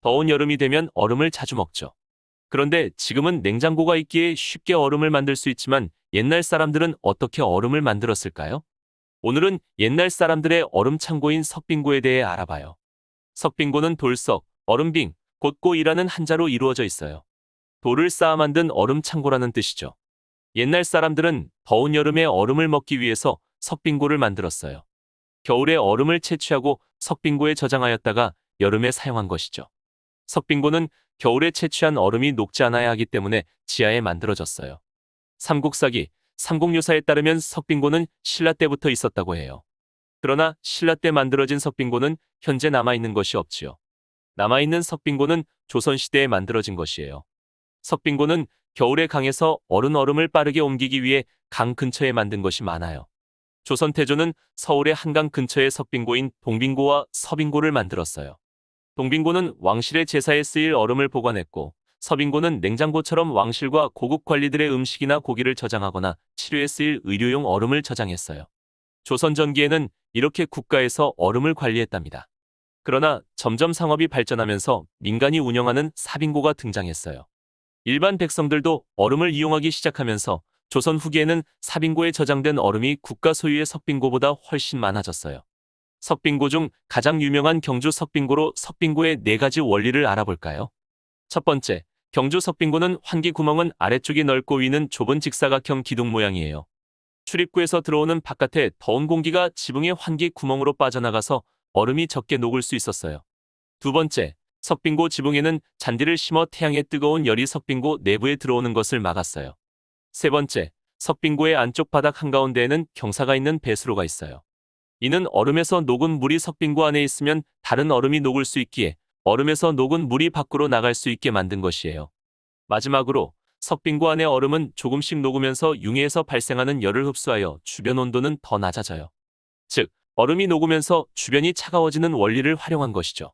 더운 여름이 되면 얼음을 자주 먹죠. 그런데 지금은 냉장고가 있기에 쉽게 얼음을 만들 수 있지만 옛날 사람들은 어떻게 얼음을 만들었을까요? 오늘은 옛날 사람들의 얼음 창고인 석빙고에 대해 알아봐요. 석빙고는 돌석, 얼음빙, 곧고이라는 한자로 이루어져 있어요. 돌을 쌓아 만든 얼음 창고라는 뜻이죠. 옛날 사람들은 더운 여름에 얼음을 먹기 위해서 석빙고를 만들었어요. 겨울에 얼음을 채취하고 석빙고에 저장하였다가 여름에 사용한 것이죠. 석빙고는 겨울에 채취한 얼음이 녹지 않아야 하기 때문에 지하에 만들어졌어요. 삼국사기, 삼국유사에 따르면 석빙고는 신라 때부터 있었다고 해요. 그러나 신라 때 만들어진 석빙고는 현재 남아있는 것이 없지요. 남아있는 석빙고는 조선시대에 만들어진 것이에요. 석빙고는 겨울에 강에서 얼은 얼음을 빠르게 옮기기 위해 강 근처에 만든 것이 많아요. 조선 태조는 서울의 한강 근처의 석빙고인 동빙고와 서빙고를 만들었어요. 동빙고는 왕실의 제사에 쓰일 얼음을 보관했고 서빙고는 냉장고처럼 왕실과 고급 관리들의 음식이나 고기를 저장하거나 치료에 쓰일 의료용 얼음을 저장했어요. 조선 전기에는 이렇게 국가에서 얼음을 관리했답니다. 그러나 점점 상업이 발전하면서 민간이 운영하는 사빙고가 등장했어요. 일반 백성들도 얼음을 이용하기 시작하면서 조선 후기에는 사빙고에 저장된 얼음이 국가 소유의 석빙고보다 훨씬 많아졌어요. 석빙고 중 가장 유명한 경주 석빙고로 석빙고의 네 가지 원리를 알아볼까요? 첫 번째, 경주 석빙고는 환기 구멍은 아래쪽이 넓고 위는 좁은 직사각형 기둥 모양이에요. 출입구에서 들어오는 바깥에 더운 공기가 지붕의 환기 구멍으로 빠져나가서 얼음이 적게 녹을 수 있었어요. 두 번째, 석빙고 지붕에는 잔디를 심어 태양의 뜨거운 열이 석빙고 내부에 들어오는 것을 막았어요. 세 번째, 석빙고의 안쪽 바닥 한가운데에는 경사가 있는 배수로가 있어요. 이는 얼음에서 녹은 물이 석빙고 안에 있으면 다른 얼음이 녹을 수 있기에 얼음에서 녹은 물이 밖으로 나갈 수 있게 만든 것이에요. 마지막으로 석빙고 안의 얼음은 조금씩 녹으면서 융해에서 발생하는 열을 흡수하여 주변 온도는 더 낮아져요. 즉, 얼음이 녹으면서 주변이 차가워지는 원리를 활용한 것이죠.